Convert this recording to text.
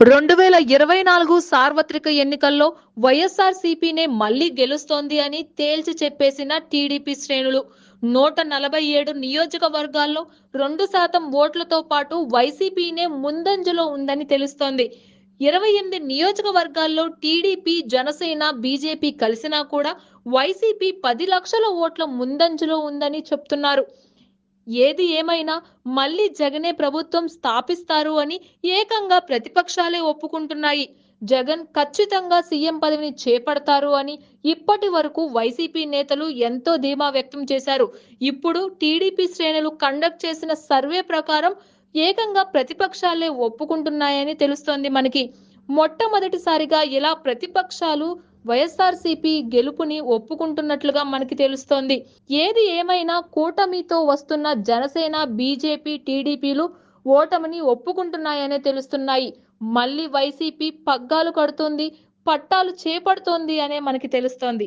రెండు వేల ఇరవై నాలుగు సార్వత్రిక ఎన్నికల్లో వైఎస్ఆర్ సిపినే మళ్ళీ గెలుస్తోంది అని తేల్చి చెప్పేసిన టీడీపీ శ్రేణులు. నూట నలభై ఏడు నియోజకవర్గాల్లో రెండు శాతం ఓట్లతో పాటు వైసీపీనే ముందంజలో ఉందని తెలుస్తోంది. ఇరవై ఎనిమిది నియోజకవర్గాల్లో టీడీపీ జనసేన బీజేపీ కలిసినా కూడా వైసీపీ పది లక్షల ఓట్ల ముందంజలో ఉందని చెప్తున్నారు. ఏది ఏమైనా మళ్ళీ జగనే ప్రభుత్వం స్థాపిస్తారు అని ఏకంగా ప్రతిపక్షాలే ఒప్పుకుంటున్నాయి. జగన్ ఖచ్చితంగా సీఎం పదవిని చేపడతారు అని ఇప్పటి వరకు వైసీపీ నేతలు ఎంతో ధీమా వ్యక్తం చేశారు. ఇప్పుడు టీడీపీ శ్రేణులు కండక్ట్ చేసిన సర్వే ప్రకారం ఏకంగా ప్రతిపక్షాలే ఒప్పుకుంటున్నాయని తెలుస్తోంది మనకి. మొట్టమొదటిసారిగా ఇలా ప్రతిపక్షాలు వైఎస్ఆర్సీపీ గెలుపుని ఒప్పుకుంటున్నట్లుగా మనకి తెలుస్తోంది. ఏది ఏమైనా కూటమితో వస్తున్న జనసేన బీజేపీ టీడీపీలు ఓటమిని ఒప్పుకుంటున్నాయనే తెలుస్తున్నాయి. మళ్ళీ వైసీపీ పగ్గాలు కడుతుంది పట్టాలు చేపడుతోంది అనే మనకి తెలుస్తోంది.